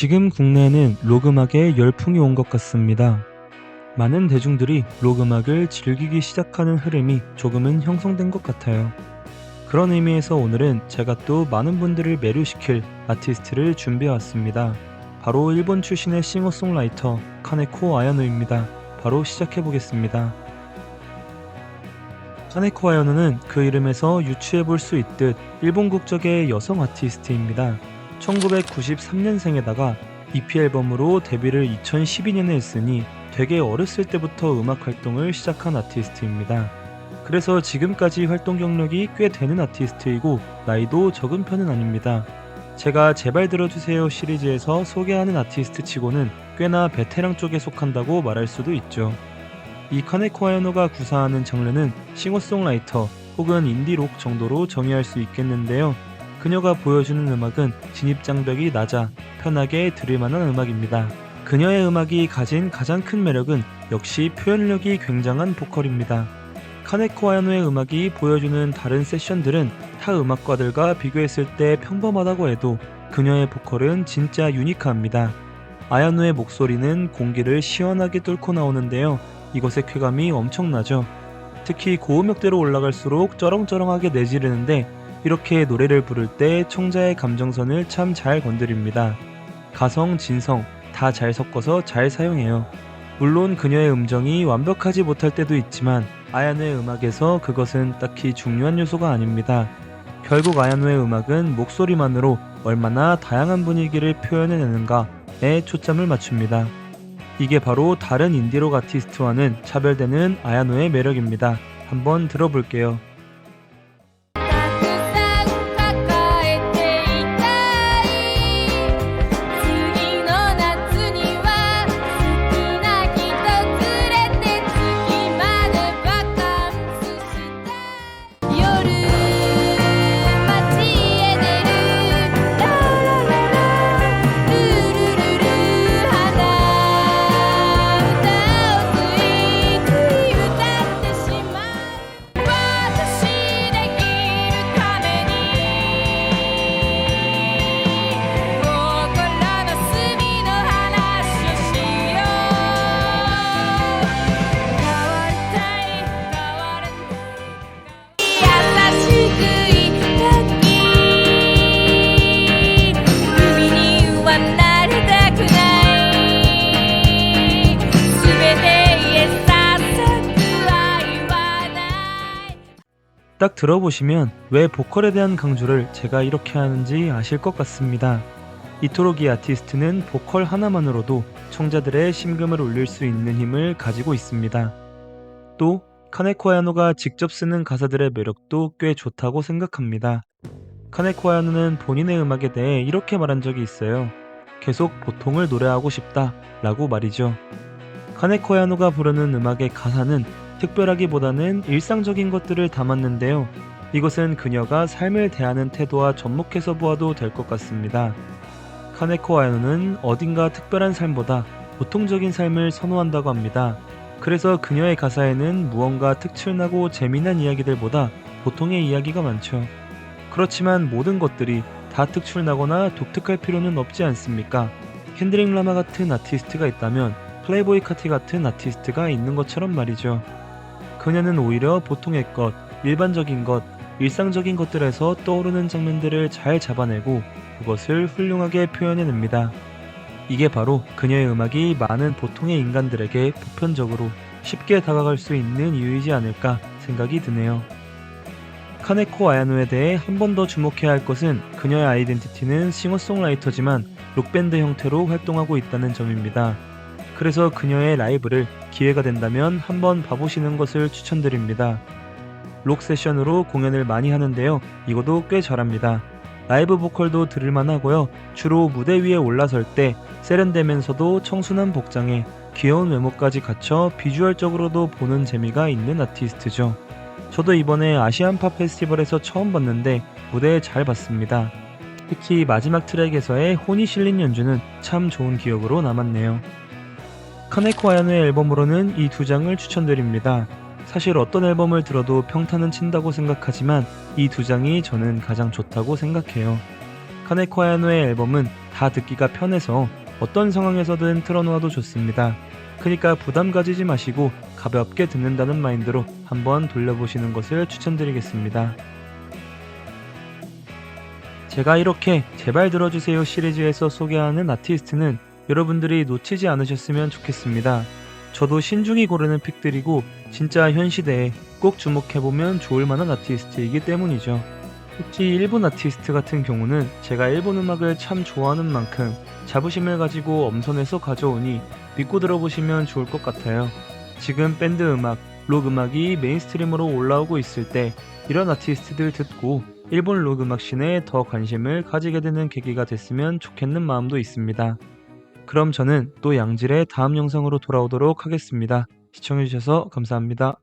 지금 국내에는 록음악에 열풍이 온 것 같습니다. 많은 대중들이 록음악을 즐기기 시작하는 흐름이 조금은 형성된 것 같아요. 그런 의미에서 오늘은 제가 또 많은 분들을 매료시킬 아티스트를 준비해 왔습니다. 바로 일본 출신의 싱어송라이터 카네코 아야노입니다. 바로 시작해 보겠습니다. 카네코 아야노는 그 이름에서 유추해 볼 수 있듯 일본 국적의 여성 아티스트입니다. 1993년생에다가 EP 앨범으로 데뷔를 2012년에 했으니 되게 어렸을 때부터 음악 활동을 시작한 아티스트입니다. 그래서 지금까지 활동 경력이 꽤 되는 아티스트이고 나이도 적은 편은 아닙니다. 제가 제발 들어주세요 시리즈에서 소개하는 아티스트 치고는 꽤나 베테랑 쪽에 속한다고 말할 수도 있죠. 이 카네코 아야노가 구사하는 장르는 싱어송라이터 혹은 인디록 정도로 정의할 수 있겠는데요. 그녀가 보여주는 음악은 진입장벽이 낮아 편하게 들을 만한 음악입니다. 그녀의 음악이 가진 가장 큰 매력은 역시 표현력이 굉장한 보컬입니다. 카네코 아야노의 음악이 보여주는 다른 세션들은 타 음악가들과 비교했을 때 평범하다고 해도 그녀의 보컬은 진짜 유니크합니다. 아야노의 목소리는 공기를 시원하게 뚫고 나오는데요. 이것의 쾌감이 엄청나죠. 특히 고음역대로 올라갈수록 쩌렁쩌렁하게 내지르는데 이렇게 노래를 부를 때 청자의 감정선을 참 잘 건드립니다. 가성, 진성 다 잘 섞어서 잘 사용해요. 물론 그녀의 음정이 완벽하지 못할 때도 있지만 아야노의 음악에서 그것은 딱히 중요한 요소가 아닙니다. 결국 아야노의 음악은 목소리만으로 얼마나 다양한 분위기를 표현해내는가에 초점을 맞춥니다. 이게 바로 다른 인디록 아티스트와는 차별되는 아야노의 매력입니다. 한번 들어볼게요. 딱 들어보시면 왜 보컬에 대한 강조를 제가 이렇게 하는지 아실 것 같습니다. 이토록 이 아티스트는 보컬 하나만으로도 청자들의 심금을 울릴 수 있는 힘을 가지고 있습니다. 또 카네코 아야노가 직접 쓰는 가사들의 매력도 꽤 좋다고 생각합니다. 카네코 아야노는 본인의 음악에 대해 이렇게 말한 적이 있어요. 계속 보통을 노래하고 싶다 라고 말이죠. 카네코 아야노가 부르는 음악의 가사는 특별하기보다는 일상적인 것들을 담았는데요. 이것은 그녀가 삶을 대하는 태도와 접목해서 보아도 될 것 같습니다. 카네코 아야노는 어딘가 특별한 삶보다 보통적인 삶을 선호한다고 합니다. 그래서 그녀의 가사에는 무언가 특출나고 재미난 이야기들보다 보통의 이야기가 많죠. 그렇지만 모든 것들이 다 특출나거나 독특할 필요는 없지 않습니까? 켄드릭 라마 같은 아티스트가 있다면 플레이보이 카티 같은 아티스트가 있는 것처럼 말이죠. 그녀는 오히려 보통의 것, 일반적인 것, 일상적인 것들에서 떠오르는 장면들을 잘 잡아내고 그것을 훌륭하게 표현해냅니다. 이게 바로 그녀의 음악이 많은 보통의 인간들에게 보편적으로 쉽게 다가갈 수 있는 이유이지 않을까 생각이 드네요. 카네코 아야노에 대해 한 번 더 주목해야 할 것은 그녀의 아이덴티티는 싱어송라이터지만 록밴드 형태로 활동하고 있다는 점입니다. 그래서 그녀의 라이브를 기회가 된다면 한번 봐보시는 것을 추천드립니다. 록 세션으로 공연을 많이 하는데요. 이것도 꽤 잘합니다. 라이브 보컬도 들을만 하고요. 주로 무대 위에 올라설 때 세련되면서도 청순한 복장에 귀여운 외모까지 갖춰 비주얼적으로도 보는 재미가 있는 아티스트죠. 저도 이번에 아시안 팝 페스티벌에서 처음 봤는데 무대에 잘 봤습니다. 특히 마지막 트랙에서의 혼이 실린 연주는 참 좋은 기억으로 남았네요. 카네코 아야노의 앨범으로는 이 두 장을 추천드립니다. 사실 어떤 앨범을 들어도 평탄은 친다고 생각하지만 이 두 장이 저는 가장 좋다고 생각해요. 카네코 아야노의 앨범은 다 듣기가 편해서 어떤 상황에서든 틀어놓아도 좋습니다. 그러니까 부담 가지지 마시고 가볍게 듣는다는 마인드로 한번 돌려보시는 것을 추천드리겠습니다. 제가 이렇게 제발 들어주세요 시리즈에서 소개하는 아티스트는 여러분들이 놓치지 않으셨으면 좋겠습니다. 저도 신중히 고르는 픽들이고 진짜 현 시대에 꼭 주목해보면 좋을 만한 아티스트이기 때문이죠. 특히 일본 아티스트 같은 경우는 제가 일본 음악을 참 좋아하는 만큼 자부심을 가지고 엄선해서 가져오니 믿고 들어보시면 좋을 것 같아요. 지금 밴드 음악, 록 음악이 메인스트림으로 올라오고 있을 때 이런 아티스트들 듣고 일본 록 음악 씬에 더 관심을 가지게 되는 계기가 됐으면 좋겠는 마음도 있습니다. 그럼 저는 또 양질의 다음 영상으로 돌아오도록 하겠습니다. 시청해주셔서 감사합니다.